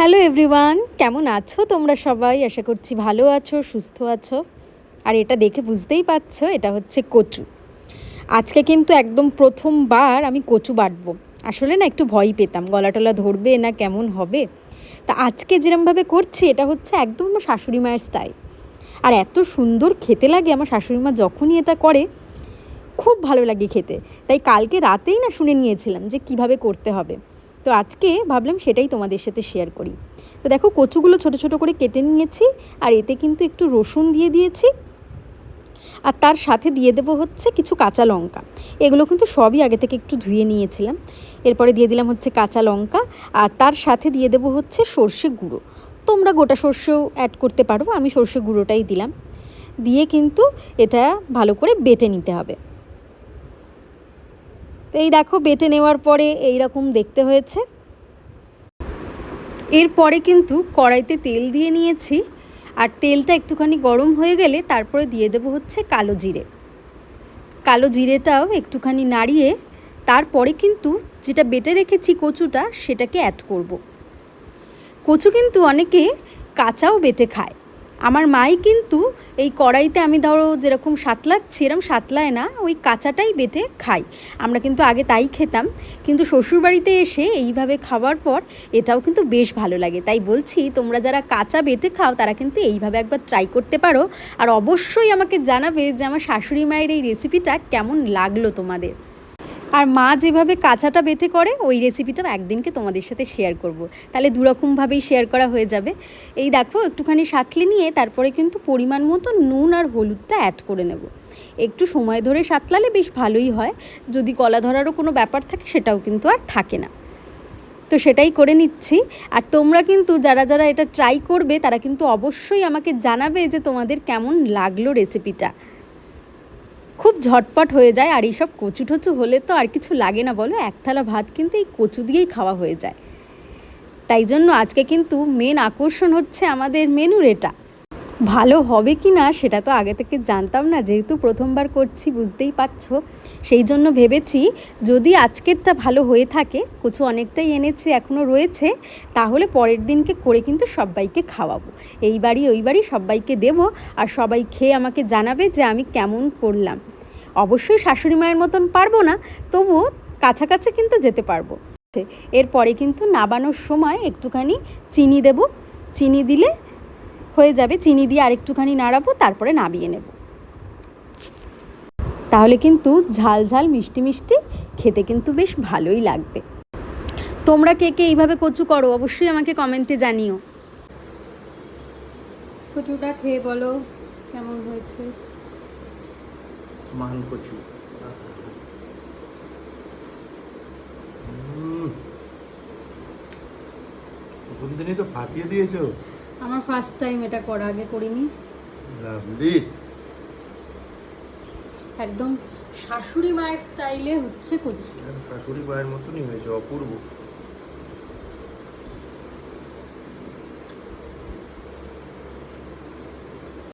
Hello everyone, কেমন আছো তোমরা সবাই? আশা করছি ভালো আছো, সুস্থ আছো। আর এটা দেখে বুঝতেই পারছ, এটা হচ্ছে কচু। আজকে কিন্তু একদম প্রথমবার আমি কচু বাটবো। আসলে না একটু ভয় পেতাম, গলা টলা ধরবে না কেমন হবে? তা আজকে যেরমভাবে করছি, এটা হচ্ছে একদম আমার শাশুড়ি মায়ের স্টাইল। আর এত সুন্দর খেতে লাগে আমার শাশুড়ি মা যখনই এটা করে, খুব ভালো লাগে খেতে। তাই কালকে রাতেই না শুনে নিয়েছিলাম যে কীভাবে করতে হবে। তো আজকে ভাবলাম সেটাই তোমাদের সাথে শেয়ার করি। তো দেখো কচুগুলো ছোট ছোট করে কেটে নিয়েছি, আর এতে কিন্তু একটু রসুন দিয়ে দিয়েছি। আর তার সাথে দিয়ে দেবো হচ্ছে কিছু কাঁচা লঙ্কা। এগুলো কিন্তু সবই আগে থেকে একটু ধুয়ে নিয়েছিলাম। এরপরে দিয়ে দিলাম হচ্ছে কাঁচা লঙ্কা, আর তার সাথে দিয়ে দেবো হচ্ছে সর্ষে গুঁড়ো। তোমরা গোটা সর্ষেও অ্যাড করতে পারো, আমি সর্ষে গুঁড়োটাই দিলাম। দিয়ে কিন্তু এটা ভালো করে বেটে নিতে হবে। তো এই দেখো, বেটে নেওয়ার পরে এই রকম দেখতে হয়েছে এরপরে কিন্তু কড়াইতে তেল দিয়ে নিয়েছি, আর তেলটা একটুখানি গরম হয়ে গেলে তারপরে দিয়ে দেবো হচ্ছে কালো জিরে কালো জিরেটাও একটুখানি নাড়িয়ে তারপরে কিন্তু যেটা বেটে রেখেছি কচুটা, সেটাকে অ্যাড করব। কচু কিন্তু অনেকে কাঁচাও বেটে খায় আমার মাই কিন্তু এই কড়াইতে আমি ধরো যেরকম সাতলাচ্ছি এরম সাতলায় না, ওই কাঁচাটাই বেটে খাই। আমরা কিন্তু আগে তাই খেতাম, কিন্তু শ্বশুরবাড়িতে এসে এইভাবে খাওয়ার পর এটাও কিন্তু বেশ ভালো লাগে। তাই বলছি, তোমরা যারা কাঁচা বেটে খাও, তারা কিন্তু এইভাবে একবার ট্রাই করতে পারো। আর অবশ্যই আমাকে জানাবে যে আমার শাশুড়ি মায়ের এই রেসিপিটা কেমন লাগল তোমাদের। আর মা যেভাবে কাঁচাটা বেটে করে, ওই রেসিপিটা একদিনকে তোমাদের সাথে শেয়ার করব। তাহলে দুরকমভাবেই শেয়ার করা হয়ে যাবে। এই দেখো, একটুখানি সাতলে নিয়ে তারপরে কিন্তু পরিমাণ মতো নুন আর হলুদটা অ্যাড করে নেব। একটু সময় ধরে সাতলালে বেশ ভালোই হয়। যদি কলা ধরারও কোনো ব্যাপার থাকে, সেটাও কিন্তু আর থাকে না। তো সেটাই করে নিচ্ছি। আর তোমরা কিন্তু যারা যারা এটা ট্রাই করবে, তারা কিন্তু অবশ্যই আমাকে জানাবে যে তোমাদের কেমন লাগল রেসিপিটা খুব ঝটপট হয়ে যায় আর এইসব কচু টচু হলে তো আর কিছু লাগে না বলো। এক থালা ভাত কিন্তু এই কচু দিয়েই খাওয়া হয়ে যায়। তাই জন্য আজকে কিন্তু মেন আকর্ষণ হচ্ছে আমাদের মেনুর এটা ভালো হবে কি না সেটা তো আগে থেকে জানতাম না। যেহেতু প্রথমবার করছি, বুঝতেই পারছ। সেই জন্য ভেবেছি, যদি আজকেরটা ভালো হয়ে থাকে কিছু অনেকটাই এনেছে এখনও রয়েছে, তাহলে পরের দিনকে করে কিন্তু সবাইকে খাওয়াবো। এই বাড়ি ওই বাড়ি সবাইকে দেবো আর সবাই খেয়ে আমাকে জানাবে যে আমি কেমন করলাম। অবশ্যই শাশুড়ি মায়ের মতন পারব না, তবুও কাছাকাছি কিন্তু যেতে পারব। এরপরে কিন্তু নাবানোর সময় একটুখানি চিনি দেব। চিনি দিলে হয়ে যাবে চিনি দিয়ে আরেকটুখানি নাড়াবো তারপরে নামিয়ে নেব। তাহলে কিন্তু ঝাল ঝাল মিষ্টি মিষ্টি খেতে কিন্তু বেশ ভালোই লাগবে। তোমরা কে কে এইভাবে কচু করো অবশ্যই আমাকে কমেন্টে জানিও। কচুটা খেয়ে বলো কেমন হয়েছে? মান কচু। প্রথম দিনই তো ফাটিয়ে দিয়েছ। আমার ফার্স্ট টাইম এটা করা আগে করিনি। লাভলি একদম শাশুড়ি মায়ের স্টাইলে হচ্ছে কুচি। শাশুড়ি মায়ের মতনই হয়েছে অপূর্ব।